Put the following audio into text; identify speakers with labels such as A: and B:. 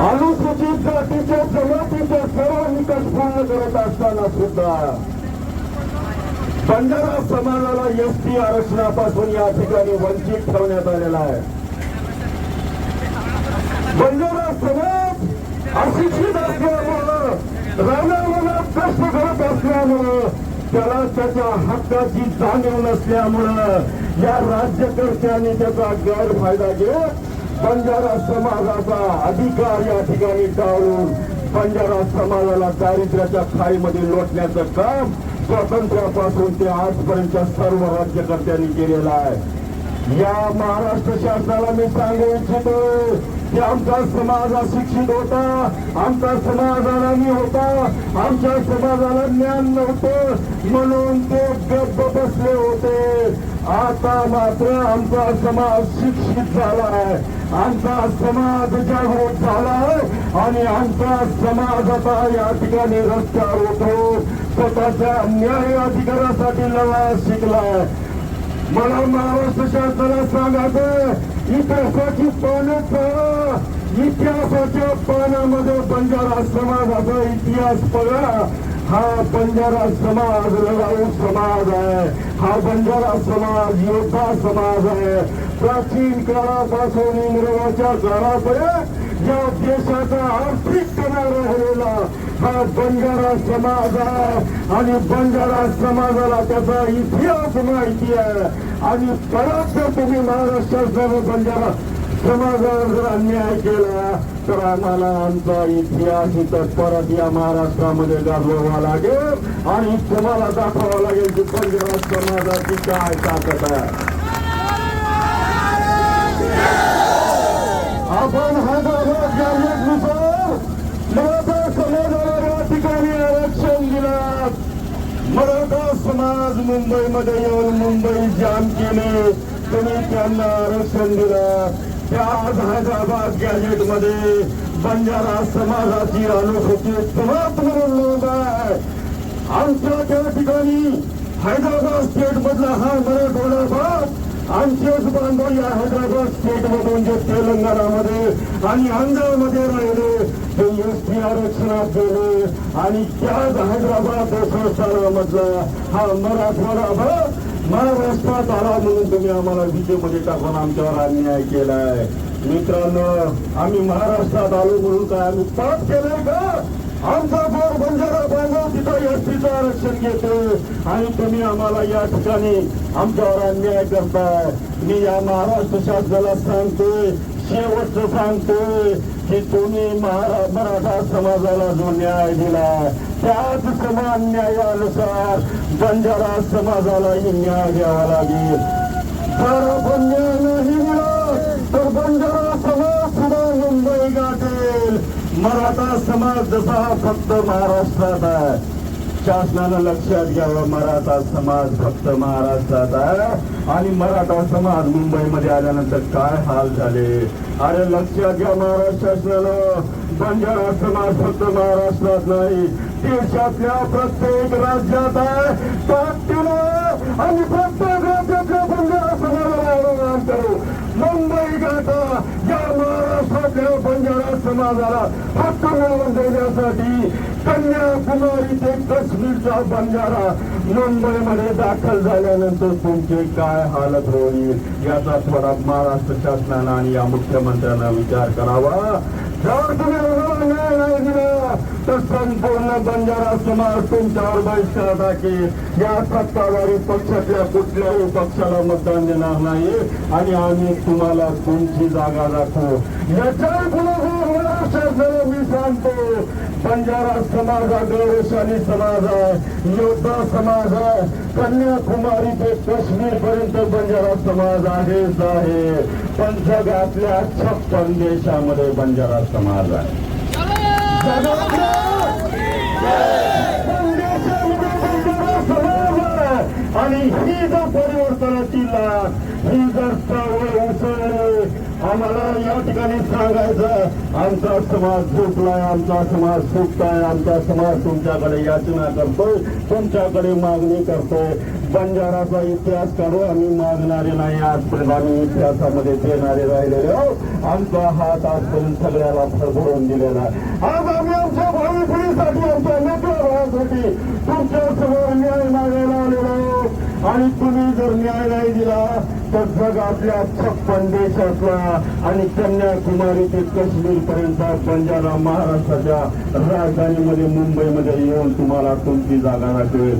A: अनुसूचित जातीच्या जमातीचे सर्व निकष पूर्ण करत असताना सुद्धा बंजारा समाजाला एस टी आरक्षणापासून या ठिकाणी वंचित ठेवण्यात आलेला आहे. बंजारा समाज अशिक्षित असल्यामुळं राहण्यामुळं कष्ट करत असल्यामुळं त्याला त्याच्या हक्काची जाणीव नसल्यामुळं या राज्यकर्त्यांनी त्याचा गैरफायदा घेत बंजारा समाजाचा अधिकार या ठिकाणी टाळून बंजारा समाजाला दारिद्र्याच्या खाईमध्ये लोटण्याचं काम स्वातंत्र्यापासून ते आजपर्यंतच्या सर्व राज्यकर्त्यांनी केलेलं आहे. या महाराष्ट्र शासनाला मी सांगू इच्छितो की आमचा समाज अशिक्षित होता आमचा समाज अनामी होता आमच्या समाजाला ज्ञान नव्हतं म्हणून ते गप्प बसले होते. आता मात्र आमचा समाज शिक्षित झाला आहे आमचा समाज जागृत झाला आहे आणि आमचा समाज आता या ठिकाणी रस्त्यावर होतो स्वतःच्या न्याय अधिकारासाठी लढा शिकलाय. मला महाराष्ट्र शासनाला सांगायचं इतिहासाची पानं पहा. इतिहासाच्या पानामध्ये बंजारा समाजाचा इतिहास पळा हा बंजारा समाज लढाऊ समाज आहे. हा बंजारा समाज योद्धा समाज आहे. प्राचीन काळापासून इंग्रजाच्या काळापर्यंत या देशाचा आर्थिक कणा राहिलेला हा बंजारा समाज आहे. आणि बंजारा समाजाला त्याचा इतिहास माहिती आहे. आणि परत जर तुम्ही महाराष्ट्रात बंजारा अन्याय केला तर आम्हाला आमचा इतिहास इथं परत या महाराष्ट्रामध्ये गाजवावा लागेल आणि तुम्हाला दाखवावं लागेल की बंजारा समाजाची काय ताकद आहे आपण हैदराबाद गॅजेटनुसार मराठा समाजाला या ठिकाणी आरक्षण दिलं मराठा समाज मुंबईमध्ये येऊन मुंबई जाम केले तुम्ही त्यांना आरक्षण दिलं या आज हैदराबाद गॅजेटमध्ये बंजारा समाजाची अनुसूचित समाप्त म्हणून आहे. आमच्या त्या ठिकाणी हैदराबाद स्टेट मधला हा मराठवाडा भाग आमचेच बांधव या हैदराबाद स्टेट मधून जे तेलंगणामध्ये आणि आंध्रामध्ये राहिले ते एस टी आरक्षणात गेले आणि त्याच हैदराबाद संस्थानामधला हा मराठवाडा भाग महाराष्ट्रात आला म्हणून तुम्ही आम्हाला विजेमध्ये टाकून आमच्यावर अन्याय केलाय. मित्रांनो आम्ही महाराष्ट्रात आलो म्हणून काय आम्ही पाप केलंय का? आमचा बोर बंजारा बांधव तिथं एसटीचं आरक्षण घेतो आणि तुम्ही आम्हाला या ठिकाणी आमच्यावर अन्याय करताय. मी या महाराष्ट्र शासनाला सांगतोय शेवटचं सांगतोय की तुम्ही मराठा समाजाला जो न्याय दिला त्याच समान न्यायानुसार बंजारा समाजालाही न्याय द्यावा लागेल. जर आपण न्याय नाही दिला तर बंजारा समाज सुद्धा मुंबई गाठेल. मराठा समाज जसा फक्त महाराष्ट्रात आहे. शासनानं लक्षात घ्यावं मराठा समाज फक्त महाराष्ट्रात आहे. आणि मराठा समाज मुंबईमध्ये आल्यानंतर काय हाल झाले? अरे लक्षात घ्या महाराष्ट्र शासनानं. बंजारा समाज फक्त महाराष्ट्रात नाही देशातल्या प्रत्येक राज्यात आहे. आणि प्रत्येक राज्यातल्या बंजारा समाजाला आव्हान करू मुंबई गाठा या महाराष्ट्रातल्या बंजारा समाजाला हक्क मिळवून देण्यासाठी कन्याकुमारी ते काश्मीरचा बंजारा मुंबईमध्ये दाखल झाल्यानंतर तुमचे काय हालत होईल? याचा थोडा महाराष्ट्र शासनानं आणि या मुख्यमंत्र्यांना विचार करावा. जर तुम्ही नाही दिला तर संपूर्ण बंजारा समाज तुमच्यावर बहिष्कार टाकेल या सत्ताधारी पक्षातल्या कुठल्याही पक्षाला मतदान देणार नाही आणि आम्ही तुम्हाला तुमची जागा दाखवू याच्यापुढे मी सांगतो बंजारा समाज हा गौरवशाली समाज आहे. योद्धा समाज आहे कन्याकुमारी ते काश्मीर पर्यंत बंजारा समाज आहेच आहे पण जगातल्या छप्पन देशामध्ये बंजारा समाज आहे आणि ही जर परिवर्तनाची लाट ही जर चळवळ उसळली आम्हाला या ठिकाणी सांगायचं आमचा समाज झोपलाय आमचा समाज सुटताय आमचा समाज तुमच्याकडे याचना करतोय तुमच्याकडे मागणी करतोय. बंजाराचा इतिहास काढू आम्ही मागणारे नाही आजपर्यंत आम्ही इतिहासामध्ये देणारे राहिलेले आहोत आमचा हात आजपर्यंत सगळ्याला भरभरून दिलेला आज आम्ही आमच्या भावी पिढीसाठी आमच्या मोठ्या भावासाठी तुमच्यासमोर न्याय मागायला आलेलो आहोत आणि तुम्ही जर न्याय नाही दिला तर जग आपल्या अख्खा परदेशातला आणि कन्याकुमारी ते कश्मीर पर्यंत पंजाबला महाराष्ट्राच्या राजधानीमध्ये मुंबईमध्ये येऊन तुम्हाला तुमची जागा दाखवेल?